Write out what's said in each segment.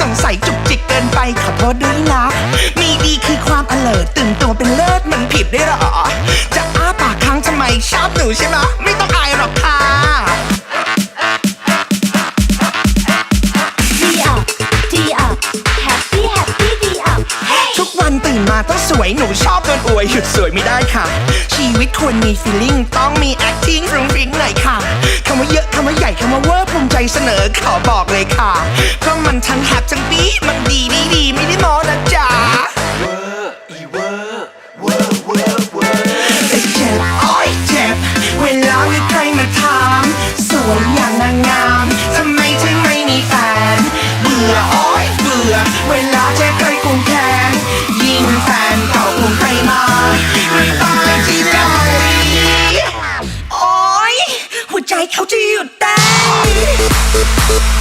สงสัยจุกจิกเกินไปขอโทษด้วยนะ มีดีคือความอเลิร์ตื่นตัวเป็นเลิศมันผิดได้หรอ จะอ้าปากค้างทำไมชอบหนูใช่ไหมไม่ต้องอายหรอกค่ะดีอะดีอะแฮปปี้แฮปปี้ดีอะเฮ้ทุกวันตื่นมาต้องสวยหนูชอบโดนอวยหยุดสวยไม่ได้ค่ะ ชีวิตควรมี feeling ต้องมี acting ฟรุ้งฟริ้งหน่อยค่ะคำว่าเยอะคำว่าใหญ่คำว่าเวอร์ภูมิใจเสนอขอบอกเลยค่ะเพราะ มันทั้งแฮปทั้งปีดมันดีดีดีไม่ได้โมนะจ๊ะแต่เว่อวววววเจ็บอ้อยเจ็บ เวลามีใครมาถามสวยอย่างนางงามทำไมถึงไม่มีแฟน เบื่ออ้อยเบื่อ เวลาเจอใครคงแค้นยิ่งแฟนเก่าคงใครมาไม่ตายที่ใจโอ้ยหัวใจเขาจะหยุดเต้น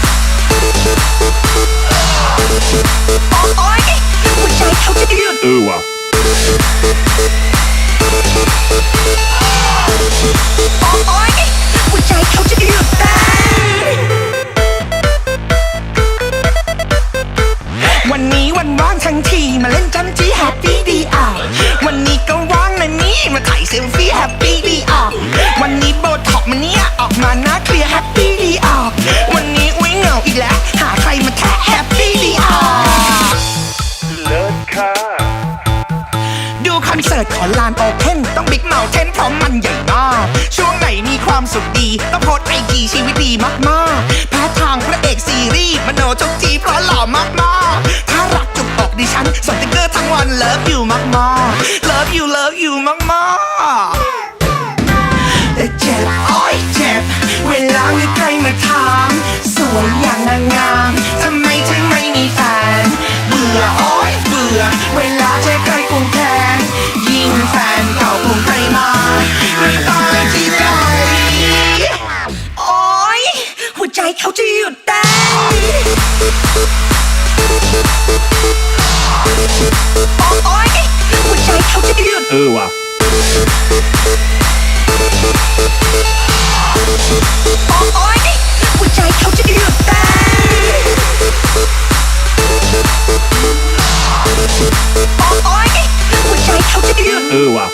ว่างทั้งทีมาเล่นจันจีแฮปปี้ดีอะวันนี้ก็ว่างนะนี่มาถ่ายเซลฟี่แฮปปี้ดีอะวันนี้โบท็อกมันเนี่ยออกมาหน้าเคลียร์แฮปปี้ดีอะวันนี้อุ้ยเหงาอีกแล้ว หาใครมาแทะแฮปปี้ดีอะเลิศค่ะดูคอนเสิร์ตของลานโอเพนต้องบิ๊กเมาเทนเพราะมันใหญ่มากช่วงไหนมีความสุขดีต้องโพสไอจีชีวิตดีมากๆแพ้ทางพระเอกซีรีส์มโนจกจีเพราะหล่อมาก เกอร์ทั้งวันเลิฟอยู่มากๆเลิฟอยู่เลิฟอยู่มากๆแต่เจ็บโอ้ยเจ็บ เวลามีใครมาถามสวยอย่างนางงามทำไมถึงไม่มีแฟน เบื่อโอ้ยเบื่อ เวลาเจอใครคงแค้นยิ่งแฟนเก่าคงใครมาไม่ตายที่ใจโอ้ยหัวใจเขาจะหยุดเต้น บอกโอ้เออว่ะเออว่ะ